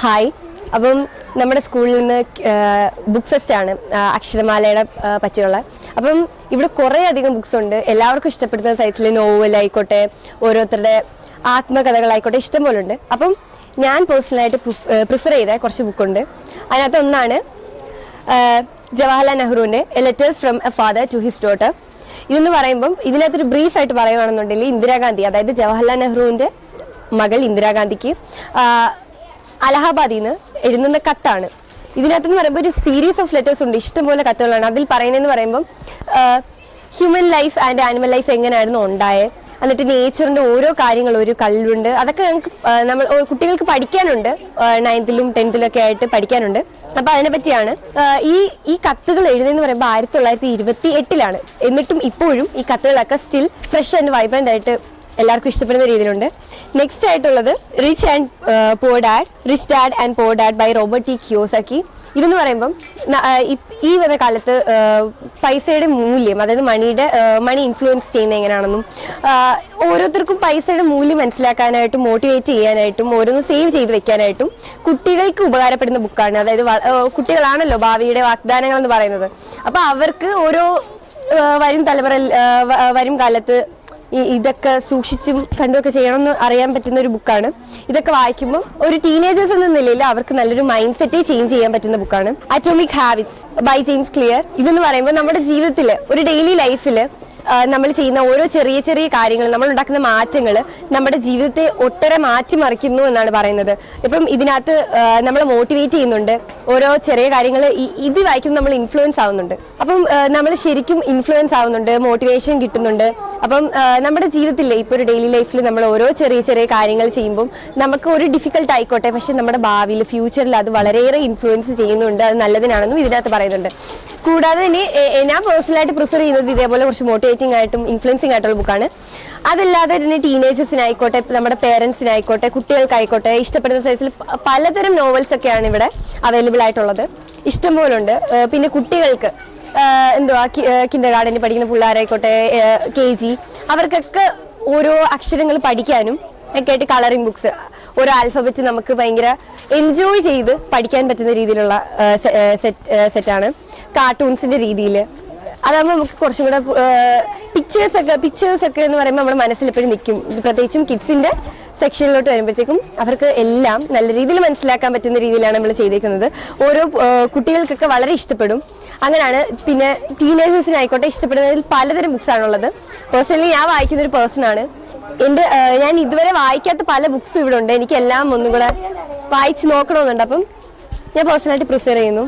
Hi അപ്പം നമ്മുടെ സ്കൂളിൽ നിന്ന് ബുക്ക് ഫെസ്റ്റ് ആണ് അക്ഷരമാലയുടെ പറ്റിയുള്ള. അപ്പം ഇവിടെ കുറേ അധികം ബുക്സ് ഉണ്ട്. എല്ലാവർക്കും ഇഷ്ടപ്പെടുന്ന സൈസിൽ നോവലായിക്കോട്ടെ ഓരോരുത്തരുടെ ആത്മകഥകളായിക്കോട്ടെ ഇഷ്ടം പോലെ ഉണ്ട്. അപ്പം ഞാൻ പേഴ്സണലായിട്ട് പ്രിഫർ ചെയ്ത കുറച്ച് ബുക്കുണ്ട് അതിനകത്ത് ഒന്നാണ് ജവഹർലാൽ നെഹ്റുവിന്റെ a letters from a father to his daughter ഇതെന്ന് പറയുമ്പം ഇതിനകത്തൊരു ബ്രീഫായിട്ട് പറയുകയാണെന്നുണ്ടെങ്കിൽ ഇന്ദിരാഗാന്ധി അതായത് ജവഹർലാൽ നെഹ്റുവിന്റെ മകൾ ഇന്ദിരാഗാന്ധിക്ക് അലഹാബാദിൽ നിന്ന് എഴുതുന്ന കത്താണ്. ഇതിനകത്തെന്ന് പറയുമ്പോൾ ഒരു സീരീസ് ഓഫ് ലെറ്റേഴ്സ് ഉണ്ട്. ഇഷ്ടംപോലെ കത്തുകളാണ്. അതിൽ പറയുന്നതെന്ന് പറയുമ്പം human life and animal life എങ്ങനെയായിരുന്നു ഉണ്ടായത് എന്നിട്ട് നേച്ചറിന്റെ ഓരോ കാര്യങ്ങൾ ഒരു കല്ലുണ്ട്. അതൊക്കെ ഞങ്ങൾക്ക് നമ്മൾ കുട്ടികൾക്ക് പഠിക്കാനുണ്ട്. നയൻത്തിലും ടെൻത്തിലും ഒക്കെ ആയിട്ട് പഠിക്കാനുണ്ട്. അപ്പൊ അതിനെ പറ്റിയാണ് ഈ ഈ കത്തുകൾ എഴുതുന്നതെന്ന് പറയുമ്പോൾ ആയിരത്തി തൊള്ളായിരത്തി ഇരുപത്തി എട്ടിലാണ്. എന്നിട്ടും ഇപ്പോഴും ഈ കത്തുകളൊക്കെ സ്റ്റിൽ ഫ്രഷ് ആൻഡ് വൈബ്രന്റ് ആയിട്ട് എല്ലാവർക്കും ഇഷ്ടപ്പെടുന്ന രീതിയിലുണ്ട്. നെക്സ്റ്റ് ആയിട്ടുള്ളത് rich and poor dad rich dad and poor dad by Robert T Kiyosaki ഇതെന്ന് പറയുമ്പം ഈ വന്ന കാലത്ത് പൈസയുടെ മൂല്യം അതായത് മണിയുടെ മണി ഇൻഫ്ലുവൻസ് ചെയ്യുന്ന എങ്ങനെയാണെന്നും ഓരോരുത്തർക്കും പൈസയുടെ മൂല്യം മനസ്സിലാക്കാനായിട്ടും മോട്ടിവേറ്റ് ചെയ്യാനായിട്ടും ഓരോന്ന് സേവ് ചെയ്ത് വെക്കാനായിട്ടും കുട്ടികൾക്ക് ഉപകാരപ്പെടുന്ന ബുക്കാണ് അതായത് കുട്ടികളാണല്ലോ ഭാവിയുടെ വാഗ്ദാനങ്ങൾ എന്ന് പറയുന്നത്. അപ്പോൾ അവർക്ക് ഓരോ വരും തലമുറ വരും കാലത്ത് ഇതൊക്കെ സൂക്ഷിച്ചും കണ്ടുമൊക്കെ ചെയ്യണമെന്ന് അറിയാൻ പറ്റുന്ന ഒരു ബുക്കാണ് ഇതൊക്കെ വായിക്കുമ്പോൾ ഒരു ടീനേജേഴ്സ് എന്ന നിലയിൽ അവർക്ക് നല്ലൊരു മൈൻഡ് സെറ്റേ ചേഞ്ച് ചെയ്യാൻ പറ്റുന്ന ബുക്കാണ് atomic habits by James Clear ഇതെന്ന് പറയുമ്പോൾ നമ്മുടെ ജീവിതത്തിൽ ഒരു ഡെയിലി ലൈഫിൽ നമ്മൾ ചെയ്യുന്ന ഓരോ ചെറിയ ചെറിയ കാര്യങ്ങൾ നമ്മൾ ഉണ്ടാക്കുന്ന മാറ്റങ്ങൾ നമ്മുടെ ജീവിതത്തെ ഒട്ടേറെ മാറ്റിമറിക്കുന്നു എന്നാണ് പറയുന്നത്. ഇപ്പം ഇതിനകത്ത് നമ്മൾ മോട്ടിവേറ്റ് ചെയ്യുന്നുണ്ട്. ഓരോ ചെറിയ കാര്യങ്ങൾ ഇത് വായിക്കുമ്പോൾ നമ്മൾ ഇൻഫ്ലുവൻസ് ആവുന്നുണ്ട്. അപ്പം നമ്മൾ ശരിക്കും ഇൻഫ്ലുവൻസ് ആവുന്നുണ്ട് മോട്ടിവേഷൻ കിട്ടുന്നുണ്ട്. അപ്പം നമ്മുടെ ജീവിതത്തിൽ ഇപ്പോൾ ഒരു ഡെയിലി ലൈഫിൽ നമ്മൾ ഓരോ ചെറിയ ചെറിയ കാര്യങ്ങൾ ചെയ്യുമ്പോൾ നമുക്ക് ഒരു ഡിഫിക്കൽട്ട് ആയിക്കോട്ടെ പക്ഷെ നമ്മുടെ ഭാവിയിൽ ഫ്യൂച്ചറിൽ അത് വളരെയേറെ ഇൻഫ്ലുവൻസ് ചെയ്യുന്നുണ്ട്. അത് നല്ലതിനാണെന്നും ഇതിനകത്ത് പറയുന്നുണ്ട്. കൂടാതെ എ- ഞാൻ പേഴ്സണലായിട്ട് പ്രിഫർ ചെയ്യുന്നത് ഇതേപോലെ കുറച്ച് മോട്ടിവേറ്റിംഗ് ആയിട്ടും ഇൻഫ്ലുവൻസിംഗ് ആയിട്ടുള്ള ബുക്കാണ് അതല്ലാതെ തന്നെ ടീനേജേഴ്സിനായിക്കോട്ടെ നമ്മുടെ പേരൻസിനായിക്കോട്ടെ കുട്ടികൾക്കായിക്കോട്ടെ ഇഷ്ടപ്പെടുന്ന സൈസിൽ പലതരം നോവൽസ് ഒക്കെയാണ് ഇവിടെ അവൈലബിൾ ആയിട്ടുള്ളത്. ഇഷ്ടംപോലെ ഉണ്ട് പിന്നെ കുട്ടികൾക്ക് എന്തോ എന്തുവാ കിൻഡർ ഗാർഡനിൽ പഠിക്കുന്ന പിള്ളേരായിക്കോട്ടെ കെ ജി അവർക്കൊക്കെ ഓരോ അക്ഷരങ്ങൾ പഠിക്കാനും ഒക്കെ ആയിട്ട് കളറിംഗ് ബുക്സ് ഒരു ആൽഫബറ്റ് നമുക്ക് ഭയങ്കര എൻജോയ് ചെയ്ത് പഠിക്കാൻ പറ്റുന്ന രീതിയിലുള്ള സെറ്റ് സെറ്റാണ് കാർട്ടൂൺസിന്റെ രീതിയിൽ അതാകുമ്പോൾ നമുക്ക് കുറച്ചും കൂടെ പിക്ചേഴ്സ് ഒക്കെ പിക്ചേഴ്സ് ഒക്കെ എന്ന് പറയുമ്പോൾ നമ്മുടെ മനസ്സിൽ എപ്പോഴും നിൽക്കും. പ്രത്യേകിച്ചും കിഡ്സിന്റെ സെക്ഷനിലോട്ട് വരുമ്പോഴത്തേക്കും അവർക്ക് എല്ലാം നല്ല രീതിയിൽ മനസ്സിലാക്കാൻ പറ്റുന്ന രീതിയിലാണ് നമ്മൾ ചെയ്തേക്കുന്നത്. ഓരോ കുട്ടികൾക്കൊക്കെ വളരെ ഇഷ്ടപ്പെടും. അങ്ങനെയാണ് പിന്നെ ടീനേജേഴ്സിനായിക്കോട്ടെ ഇഷ്ടപ്പെടുന്നതിൽ പലതരം ബുക്സ് ആണുള്ളത്. പേഴ്സണലി ഞാൻ വായിക്കുന്ന ഒരു പേഴ്സൺ ആണ്. എന്റെ ഞാൻ ഇതുവരെ വായിക്കാത്ത പല ബുക്സ് ഇവിടെ ഉണ്ട് എനിക്കെല്ലാം ഒന്നും കൂടെ വായിച്ച് നോക്കണമെന്നുണ്ട്. അപ്പം ഞാൻ പേഴ്സണലായിട്ട് പ്രിഫർ ചെയ്യുന്നു.